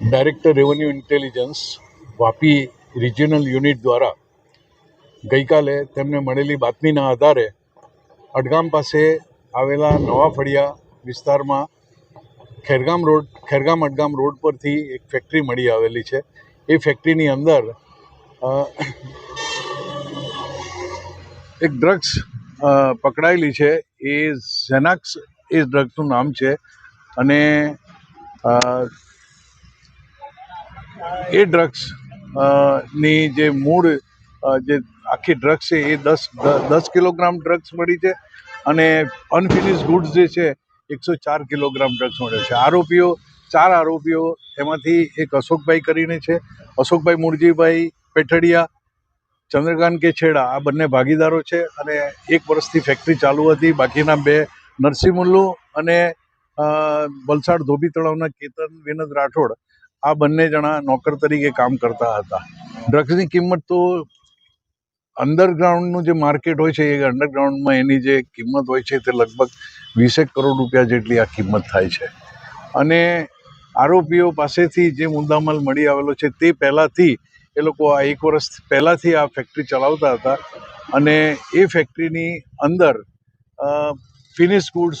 Director revenue intelligence Vapi regional unit દ્વારા ગઈકાલે તેમને મળેલી બાતમીના આધારે અડગામ પાસે આવેલા નવા ફળિયા વિસ્તારમાં ખેરગામ રોડ, ખેરગામ અડગામ રોડ પરથી એક ફેક્ટરી મળી આવેલી છે. એ ફેક્ટરીની અંદર એક ડ્રગ્સ પકડાયેલી છે. એ ઝેનાક્સ એ ડ્રગ્સનું નામ છે. અને એ ડ્રગ્સની જે મૂળ જે આખી ડ્રગ્સ છે, એ દસ દસ કિલોગ્રામ ડ્રગ્સ મળી છે અને અનફિનિશ ગુડ્સ જે છે, એકસો ચાર કિલોગ્રામ ડ્રગ્સ મળ્યો છે. આરોપીઓ, ચાર આરોપીઓ એમાંથી એક અશોકભાઈ કરીને છે. અશોકભાઈ મૂળજીભાઈ પેઠડિયા, ચંદ્રકાંત કેછેડા આ બંને ભાગીદારો છે અને એક વર્ષથી ફેક્ટરી ચાલુ હતી. બાકીના બે નરસિંહ મુલ્લુ અને વલસાડ ધોબી તળાવના કેતન વિનોદ રાઠોડ. આ બંને જણા નોકર તરીકે કામ કરતા હતા. ડ્રગ્સની કિંમત તો અંડરગ્રાઉન્ડનું જે માર્કેટ હોય છે, એ અંડરગ્રાઉન્ડમાં એની જે કિંમત હોય છે, તે લગભગ વીસેક કરોડ રૂપિયા જેટલી આ કિંમત થાય છે. અને આરોપીઓ પાસેથી જે મુદ્દામાલ મળી આવેલો છે, તે પહેલાંથી એ લોકો આ એક વર્ષ પહેલાંથી આ ફેક્ટરી ચલાવતા હતા અને એ ફેક્ટરીની અંદર ફિનિશ ગુડ્સ,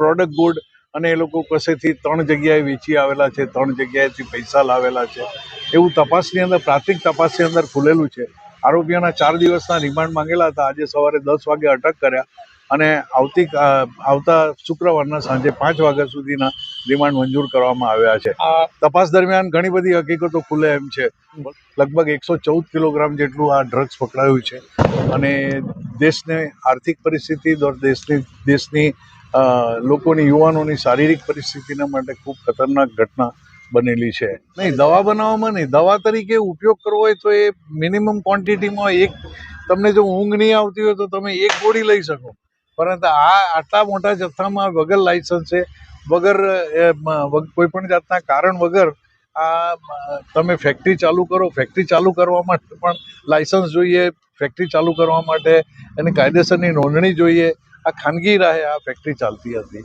પ્રોડક્ટ ગુડ અને એ લોકો પાસેથી ત્રણ જગ્યાએ વેચી આવેલા છે ત્રણ જગ્યાએથી પૈસા લાવેલા છે. એવું તપાસની અંદર પ્રાથમિક તપાસની અંદર ખુલેલું છે. આરોપીઓના ચાર દિવસના રિમાન્ડ માંગેલા હતા. આજે સવારે દસ વાગે અટક કર્યા અને આવતી આવતા શુક્રવારના સાંજે પાંચ વાગ્યા સુધીના રિમાન્ડ મંજૂર કરવામાં આવ્યા છે. તપાસ દરમિયાન ઘણી બધી હકીકતો ખુલે એમ છે. લગભગ એકસો ચૌદ કિલોગ્રામ જેટલું આ ડ્રગ્સ પકડાયું છે. અને દેશને આર્થિક પરિસ્થિતિ દર દેશની દેશની લોકોની, યુવાનોની શારીરિક પરિસ્થિતિના માટે ખૂબ ખતરનાક ઘટના બનેલી છે. નહીં, દવા બનાવવામાં નહીં. દવા તરીકે ઉપયોગ કરવો હોય તો એ મિનિમમ ક્વોન્ટિટીમાં એક, તમને જો ઊંઘ નહીં આવતી હોય તો તમે એક ગોળી લઈ શકો. પરંતુ આ આટલા મોટા જથ્થામાં વગર લાઇસન્સે વગર કોઈ પણ જાતના કારણ વગર આ તમે ફેક્ટરી ચાલુ કરો. ફેક્ટરી ચાલુ કરવા માટે પણ લાઇસન્સ જોઈએ. ફેક્ટરી ચાલુ કરવા માટે એની કાયદેસરની નોંધણી જોઈએ. આ ખાનગી રાહે આ ફેક્ટરી ચાલતી હતી.